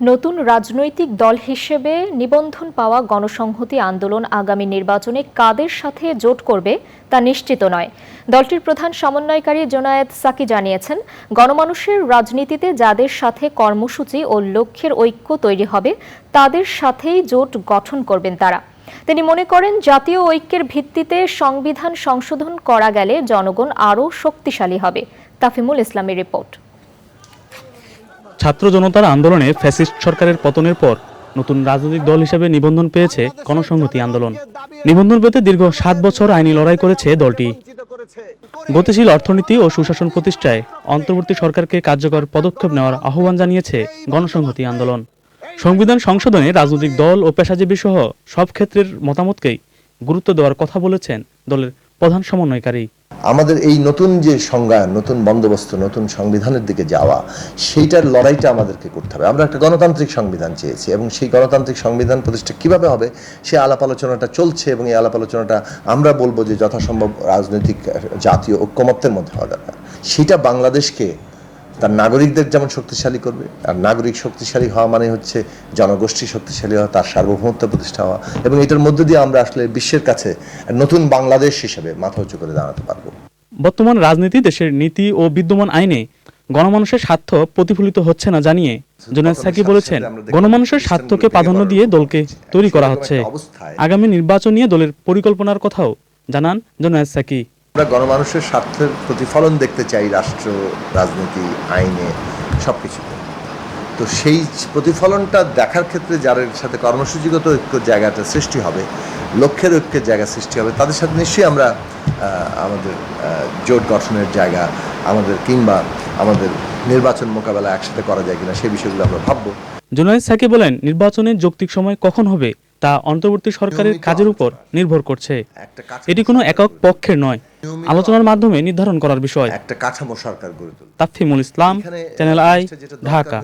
নতুন রাজনৈতিক দল হিসেবে নিবন্ধন পাওয়া গণসংহতি আন্দোলন আগামী নির্বাচনে কাদের সাথে জোট করবে তা নিশ্চিত নয়। দলটির প্রধান সমন্বয়কারী জোনায়েদ সাকি জানিয়েছেন, গণমানুষের রাজনীতিতে যাদের সাথে কর্মসূচি ও লক্ষ্যের ঐক্য তৈরি হবে, তাদের সাথেই জোট গঠন করবেন তারা। তিনি মনে করেন, জাতীয় ঐক্যের ভিত্তিতে সংবিধান সংশোধন করা গেলে জনগণ আরও শক্তিশালী হবে। তাফিমুল ইসলামের রিপোর্ট। ছাত্র জনতার আন্দোলনে ফ্যাসিস্ট সরকারের পতনের পর নতুন রাজনৈতিক দল হিসেবে নিবন্ধন পেয়েছে গণসংহতি আন্দোলন। নিবন্ধন পেতে দীর্ঘ সাত বছর আইনি লড়াই করেছে দলটি। গতিশীল অর্থনীতি ও সুশাসন প্রতিষ্ঠায় অন্তর্বর্তী সরকারকে কার্যকর পদক্ষেপ নেওয়ার আহ্বান জানিয়েছে গণসংহতি আন্দোলন। সংবিধান সংশোধনে রাজনৈতিক দল ও পেশাজীবী সহ সব ক্ষেত্রের মতামতকেই গুরুত্ব দেওয়ার কথা বলেছেন দলের প্রধান সমন্বয়কারী। আমাদের এই নতুন যে সংজ্ঞা নতুন বন্দোবস্ত, নতুন সংবিধানের দিকে যাওয়া, সেইটার লড়াইটা আমাদেরকে করতে হবে। আমরা একটা গণতান্ত্রিক সংবিধান চেয়েছি এবং সেই গণতান্ত্রিক সংবিধান প্রতিষ্ঠা কীভাবে হবে, সে আলাপ আলোচনাটা চলছে এবং এই আলাপ আলোচনাটা আমরা বলব যে যথাসম্ভব রাজনৈতিক, জাতীয় ঐক্যমত্যের মধ্যে হওয়া দরকার। সেটা বাংলাদেশকে তার নাগরিকদের যেমন শক্তিশালী করবে আর নাগরিক শক্তিশালী হওয়া মানে হচ্ছে জনগোষ্ঠী শক্তিশালী হওয়া তার সার্বভৌমত্ব প্রতিষ্ঠা হওয়া এবং এটার মধ্য দিয়ে আমরা আসলে বিশ্বের কাছে নতুন বাংলাদেশ হিসেবে মাথা উঁচু করে দাঁড়াতে পারব। বর্তমান রাজনীতি দেশের নীতি ও বিদ্যমান আইনে গণমানুষের স্বার্থ প্রতিফলিত হচ্ছে না জানিয়ে জোনায়েদ সাকি বলেছেন গণমানুষের স্বার্থকে প্রাধান্য দিয়ে দলকে তৈরি করা হচ্ছে। আগামী নির্বাচন নিয়ে দলের পরিকল্পনার কথাও জানান জোনায়েদ সাকি আমরা গণমানুষের স্বার্থের প্রতিফলন দেখতে চাই রাষ্ট্র রাজনীতি আইনে সব কিছুতে তো সেই প্রতিফলনটা দেখার ক্ষেত্রে যাদের সাথে কর্মসূচিগত ঐক্যের জায়গাটা সৃষ্টি হবে লক্ষ্যের ঐক্যের জায়গা সৃষ্টি হবে তাদের সাথে নিশ্চয়ই আমরা আমাদের জোট গঠনের জায়গা আমাদের কিংবা আমাদের নির্বাচন মোকাবেলা একসাথে করা যায় কিনা সেই বিষয়গুলো আমরা ভাববো। জোনায়েদ সাকি বলেন নির্বাচনের যৌক্তিক সময় কখন হবে তা অন্তর্বর্তী সরকারের কাজের উপর নির্ভর করছে। এটি কোনো একক পক্ষের নয়। আলোচনার মাধ্যমে নির্ধারণ করার বিষয়। একটা কাঠামো সরকার গড়ে তুলবে তাফিমুল ইসলাম চ্যানেল আই ঢাকা।